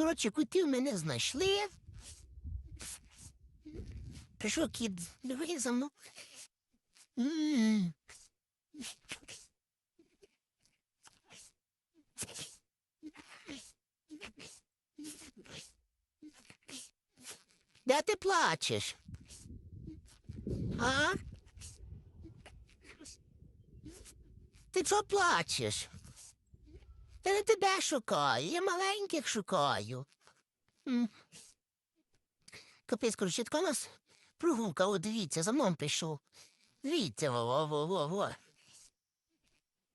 Коротше, кутів мене знайшли. Прийшов кіт, диви за мною. Де ти плачеш? А? Ти чого плачеш? Я не тебе шукаю, я маленьких шукаю. Капець, коротше, така нас прогулка, о, дивіться, за мною прийшов. Дивіться, во, во, во, во, во.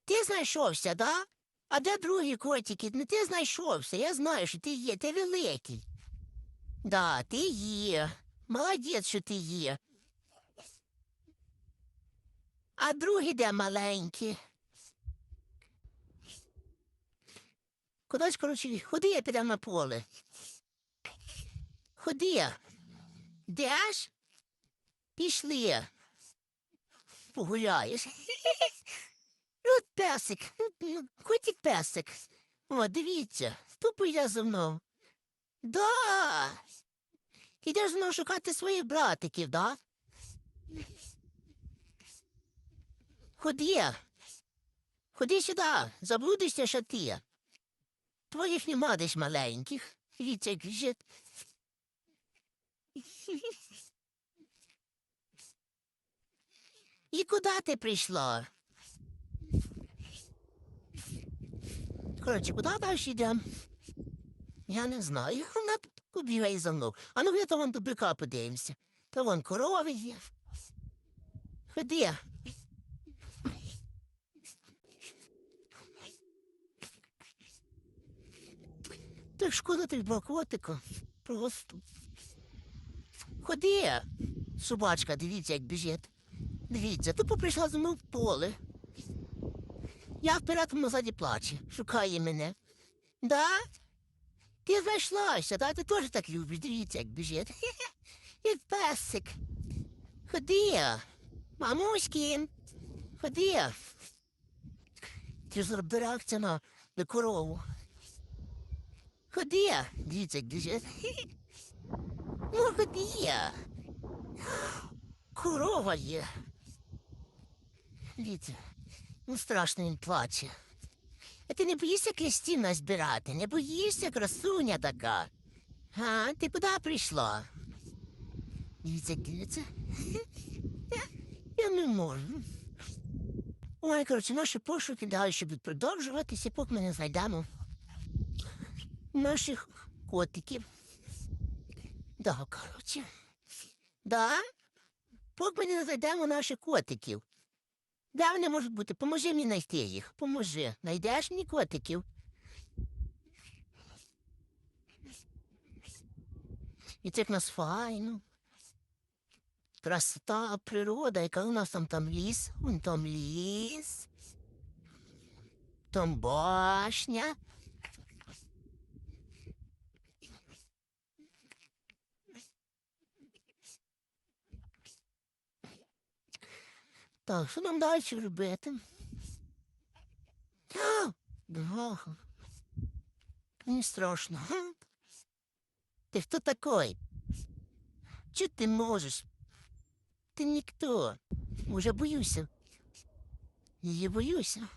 Ти знайшовся, да? А де другі котики? Не ти знайшовся, я знаю, що ти є, ти великий. Да, ти є. Молодець, що ти є. А другі де маленькі? Кудись, коротше, ходи, я підемо на поле. Ходи. Деш? Пішли. Погуляєш. От песик. Ну, Котик песик. О, дивіться, тупо за мною. Да. Ідеш знову шукати своїх братиків, да? Ходи. Ходи сюди, заблудишся, що ти. Твоїх нема десь маленьких. Як лежить. І куди ти прийшла? Коротше, куди далі йдемо? Я не знаю. Вона тут за мною. А ну я то вон до бика подивимося. То вон корови є. Ходи. Так шкода два котика. Просто. Ходи. Собачка, дивіться, як біжить. Дивіться, тупо прийшла мною в поле. Я вперед вона ззаді плаче, шукає мене. Да? Ти знайшлася, да? Ти теж так любиш, дивіться, як біжить. Як песик. Ходи. Мамуськи. Ходи. Ти ж на корову. Дивіться, як біжить. Ну. Корова є. Дивіться, ну страшно він плаче. А ти не боїшся Крістіна збирати, не боїшся, красуня така. А, ти куди прийшла? Дивіться, дивіться. Я не можу. Ой, коротше, наші пошуки далі будуть продовжуватися, поки ми не знайдемо наших котиків. Да, коротше. Да? Поки ми не знайдемо наших котиків. Де вони можуть бути? Поможи мені знайти їх. Поможи. Найдеш мені котиків? І це як нас файно. Красота, природа, яка у нас там там ліс, вон там ліс. Там башня. Так, що нам далі робити? Мені страшно. Ти хто такой? Чого ти можеш? Ти ніхто. Уже боюся. Її боюся.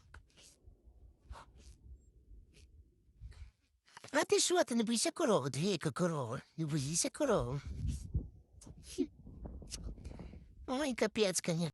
А ти що, ти не боїшся корову? Двійка корова. Не боїшся корову. Ой, капець, конечно.